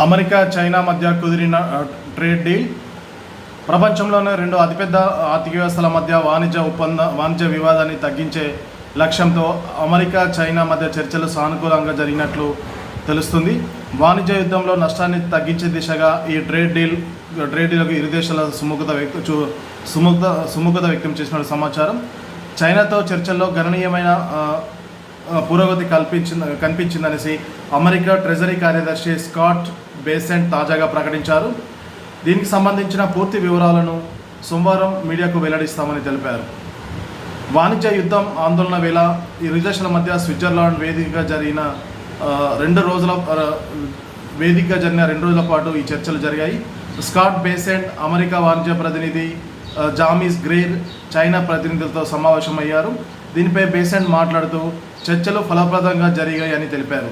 America China మధ్య కుదిరిన trade deal. ప్రపంచంలోనే రెండు అతిపెద్ద ఆర్థిక వ్యవస్థల మధ్య వాణిజ్య ఒప్పంద వాణిజ్య వివాదాన్ని తగ్గించే లక్ష్యంతో అమెరికా చైనా మధ్య చర్చలు సానుకూలంగా జరిగినట్లు తెలుస్తుంది. వాణిజ్య యుద్ధంలో నష్టాన్ని తగ్గించే దిశగా ఈ ట్రేడ్ డీల్ ట్రేడ్ డీలకు ఇరు దేశాల సుముఖత వ్యక్త చూ సుముఖత సుముఖత వ్యక్తం చేసిన సమాచారం. చైనాతో చర్చల్లో గణనీయమైన పురోగతి కల్పించింది కనిపించిందనేసి అమెరికా ట్రెజరీ కార్యదర్శి స్కాట్ బేసెంట్ తాజాగా ప్రకటించారు. దీనికి సంబంధించిన పూర్తి వివరాలను సోమవారం మీడియాకు వెల్లడిస్తామని తెలిపారు. వాణిజ్య యుద్ధం ఆందోళన వేళ ఇరు దేశాల మధ్య స్విట్జర్లాండ్ వేదికగా జరిగిన రెండు రోజుల వేదికగా జరిగిన రెండు రోజుల పాటు ఈ చర్చలు జరిగాయి. స్కాట్ బేసెంట్ అమెరికా వాణిజ్య ప్రతినిధి జామీస్ గ్రేర్ చైనా ప్రతినిధులతో సమావేశమయ్యారు. దీనిపై బేసెంట్ మాట్లాడుతూ చర్చలు ఫలప్రదంగా జరిగాయని తెలిపారు.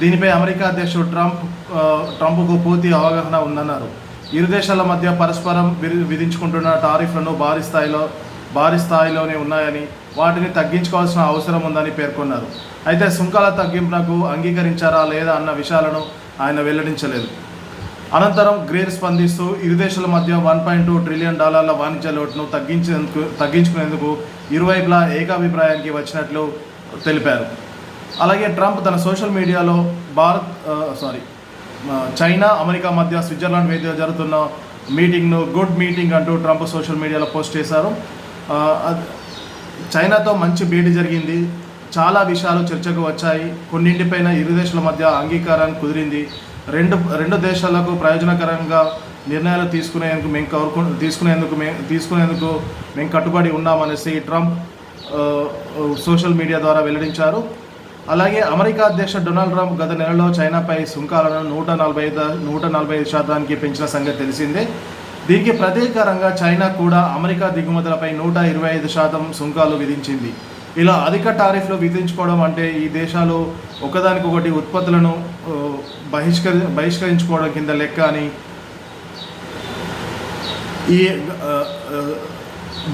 దీనిపై అమెరికా అధ్యక్షుడు ట్రంప్ ట్రంప్కు పూర్తి అవగాహన ఉందన్నారు. ఇరు దేశాల మధ్య పరస్పరం విధించుకుంటున్న టారిఫ్లను భారీ స్థాయిలో భారీ స్థాయిలోనే ఉన్నాయని వాటిని తగ్గించుకోవాల్సిన అవసరం ఉందని పేర్కొన్నారు. అయితే సుంకాల తగ్గింపునకు అంగీకరించారా లేదా అన్న విషయాలను ఆయన వెల్లడించలేదు. అనంతరం గ్రేర్ స్పందిస్తూ ఇరు దేశాల మధ్య వన్ పాయింట్ టూ ట్రిలియన్ డాలర్ల వాణిజ్య లోటును తగ్గించేందుకు తగ్గించుకునేందుకు ఇరువైపులా ఏకాభిప్రాయానికి వచ్చినట్లు తెలిపారు. అలాగే ట్రంప్ తన సోషల్ మీడియాలో భారత్ సారీ చైనా అమెరికా మధ్య స్విట్జర్లాండ్ వేదిక జరుగుతున్న మీటింగ్ను గుడ్ మీటింగ్ అంటూ ట్రంప్ సోషల్ మీడియాలో పోస్ట్ చేశారు. చైనాతో మంచి భేటీ జరిగింది. చాలా విషయాలు చర్చకు వచ్చాయి. కొన్నింటిపైన ఇరు దేశాల మధ్య అంగీకారాన్ని కుదిరింది. రెండు రెండు దేశాలకు ప్రయోజనకరంగా నిర్ణయాలు తీసుకునేందుకు మేము కోరుకు తీసుకునేందుకు మేము తీసుకునేందుకు మేము కట్టుబడి ఉన్నామనేసి ట్రంప్ సోషల్ మీడియా ద్వారా వెల్లడించారు. అలాగే అమెరికా అధ్యక్షుడు డొనాల్డ్ ట్రంప్ గత నెలలో చైనాపై సుంకాలను నూట నలభై ఐదు నూట నలభై ఐదు శాతానికి పెంచిన సంగతి తెలిసిందే. దీనికి ప్రతీకారంగా చైనా కూడా అమెరికా దిగుమతులపై నూట ఇరవై ఐదు శాతం సుంకాలు విధించింది. ఇలా అధిక టారిఫ్లు విధించుకోవడం అంటే ఈ దేశాలు ఒకదానికొకటి ఉత్పత్తులను బహిష్కరి బహిష్కరించుకోవడం కింద లెక్క అని ఈ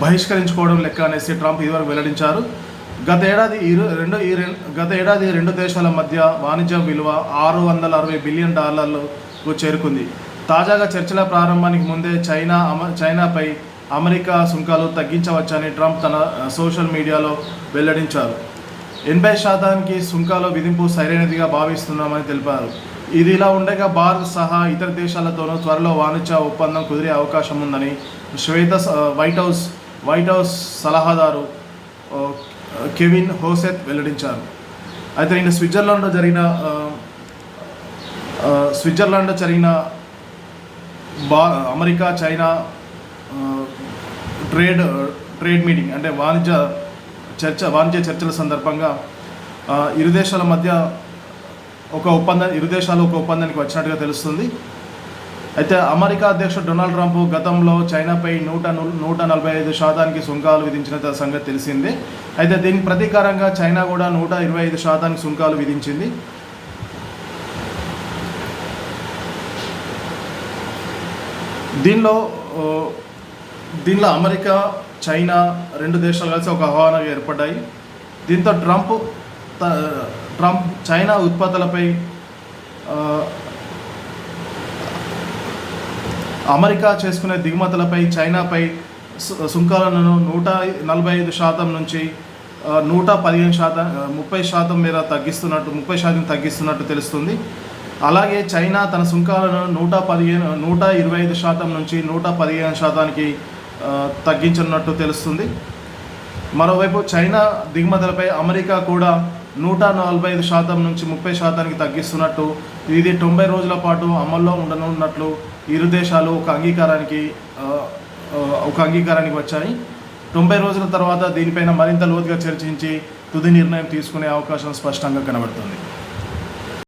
బహిష్కరించుకోవడం లెక్క అనేసి ట్రంప్ ఇదివరకు వెల్లడించారు. గత ఏడాది ఇరు రెండు ఈ గత ఏడాది రెండు దేశాల మధ్య వాణిజ్య విలువ ఆరు వందల అరవై బిలియన్ డాలర్లకు చేరుకుంది. తాజాగా చర్చల ప్రారంభానికి ముందే చైనా అమ చైనాపై అమెరికా సుంకాలు తగ్గించవచ్చని ట్రంప్ తన సోషల్ మీడియాలో వెల్లడించారు. ఎనభై శాతానికి సుంకాలు విధింపు సరైనదిగా భావిస్తున్నామని తెలిపారు. ఇది ఇలా ఉండగా భారత్ సహా ఇతర దేశాలతోనూ త్వరలో వాణిజ్య ఒప్పందం కుదిరే అవకాశం ఉందని శ్వేత స- వైట్ హౌస్ వైట్ హౌస్ సలహాదారు కెవిన్ హోసెత్ వెల్లడించారు. అయితే నిన్న స్విట్జర్లాండ్లో జరిగిన స్విట్జర్లాండ్లో జరిగిన బా America China trade trade meeting అంటే వాణిజ్య చర్చ వాణిజ్య చర్చల సందర్భంగా ఇరు దేశాల మధ్య ఒక ఒప్పందం ఇరు దేశాలు ఒక ఒప్పందానికి వచ్చినట్టుగా తెలుస్తుంది. అయితే అమెరికా అధ్యక్షుడు డొనాల్డ్ ట్రంప్ గతంలో చైనాపై నూట నూట నలభై ఐదు శాతానికి సుంకాలు విధించిన సంగతి తెలిసిందే. అయితే దీనికి ప్రతీకారంగా చైనా కూడా నూట ఇరవై ఐదు శాతానికి సుంకాలు విధించింది. దీనిలో దీనిలో అమెరికా చైనా రెండు దేశాలు కలిసి ఒక ఆహ్వానం ఏర్పడ్డాయి. దీంతో ట్రంప్ ట్రంప్ చైనా ఉత్పత్తులపై అమెరికా చేసుకునే దిగుమతులపై చైనాపై సుంకాలను నూట నలభై ఐదు శాతం నుంచి నూట పదిహేను శాతం ముప్పై శాతం మేర తగ్గిస్తున్నట్టు ముప్పై శాతం తగ్గిస్తున్నట్టు తెలుస్తుంది. అలాగే చైనా తన సుంకాలను నూట పదిహేను నూట ఇరవై ఐదు శాతం నుంచి నూట పదిహేను శాతానికి తగ్గించినట్టు తగ్గించనున్నట్టు తెలుస్తుంది. మరోవైపు చైనా దిగుమతులపై అమెరికా కూడా నూట నలభై ఐదు శాతం నుంచి ముప్పై శాతానికి తగ్గిస్తున్నట్టు ఇది తొంభై రోజుల పాటు అమల్లో ఉండనున్నట్లు ఇరు దేశాలు ఒక అంగీకారానికి ఒక అంగీకారానికి వచ్చాయి. తొంభై రోజుల తర్వాత దీనిపైన మరింత లోతుగా చర్చించి తుది నిర్ణయం తీసుకునే అవకాశం స్పష్టంగా కనబడుతుంది.